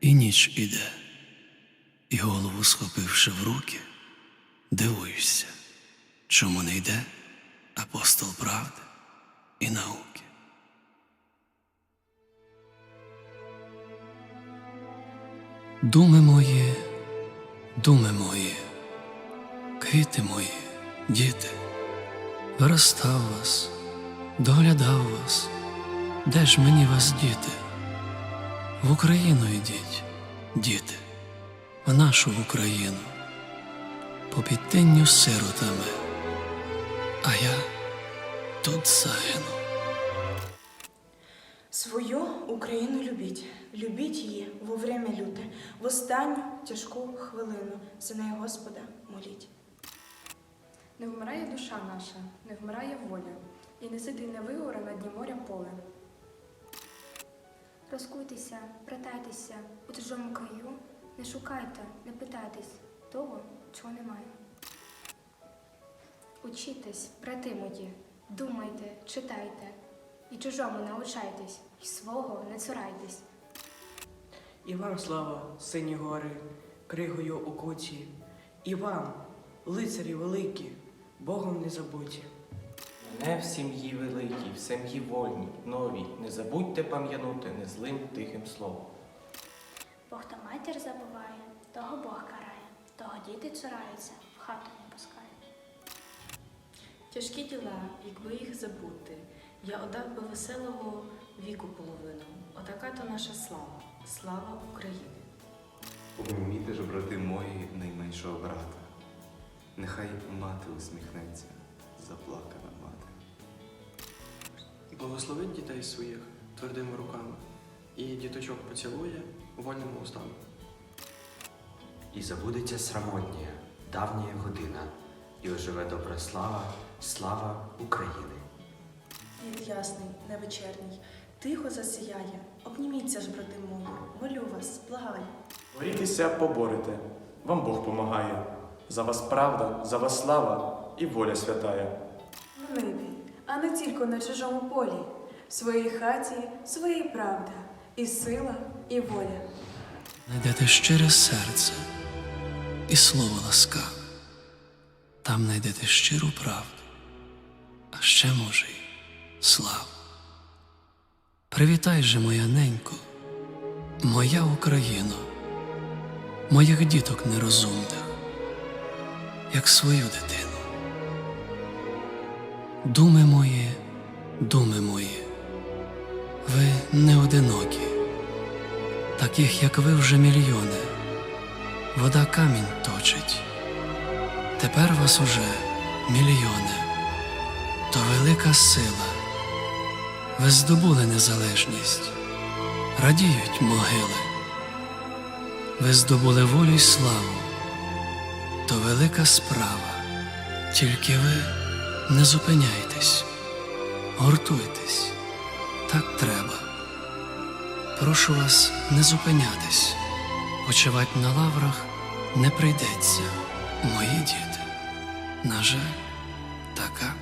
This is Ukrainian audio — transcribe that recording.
і ніч іде, і голову схопивши в руки, дивуюся, чому не йде апостол правди і науки. Думи мої, думи мої, квіти мої, діти, виростав вас, доглядав вас, де ж мені вас діти? В Україну йдіть, діти, в нашу Україну, по підтинню сиротами, а я тут загину. Свою Україну любіть, любіть її во время люте, в останню тяжку хвилину. За неї Господа моліть. Не вмирає душа наша, не вмирає воля, і не ситий не вигоре на дні моря поле. Розкуйтеся, братайтеся у чужому краю, не шукайте, не питайтесь того, чого немає. Учітесь, брати мої, думайте, читайте, і чужому научайтесь, і свого не цурайтесь. І вам слава, сині гори, кригою укуті, і вам, лицарі великі, Богом не забуті. Не в сім'ї великій, в сім'ї вольній, новій. Не забудьте пам'янути незлим тихим словом. Бо хто матір забуває, того Бог карає, того діти цураються, в хату не пускає. Тяжкі діла, якби їх забути, я отдав би веселого віку половину. Отака то наша слава, слава України. Обніміте ж, брати мої, найменшого брата. Нехай мати усміхнеться, заплакана мати. Благословить дітей своїх твердими руками, і діточок поцілує вольними устами. І забудеться срамотня, давня година, і оживе добра слава, слава України. Світ ясний, невечерній, тихо засіяє. Обніміться ж, брати мої, молю вас, благаю. Борітеся, поборете, вам Бог помагає. За вас правда, за вас слава і воля святая. Небі, а не тільки на чужому полі. В своїй хаті своїй правда, і сила, і воля. Найдете щире серце і слово ласкаве, там найдете щиру правду, а ще може й славу. Привітай же, моя ненько, моя Україно, моїх діток нерозумних, як свою дитину. Думи мої, думи мої, ви не одинокі таких, як ви, вже мільйони. Вода камінь точить. Тепер вас уже мільйони. То велика сила. Ви здобули незалежність, радіють могили. Ви здобули волю й славу. То велика справа. Тільки ви не зупиняйтесь, гуртуйтесь, так треба. Прошу вас не зупинятись, почивать на лаврах не прийдеться, мої діти. На жаль, така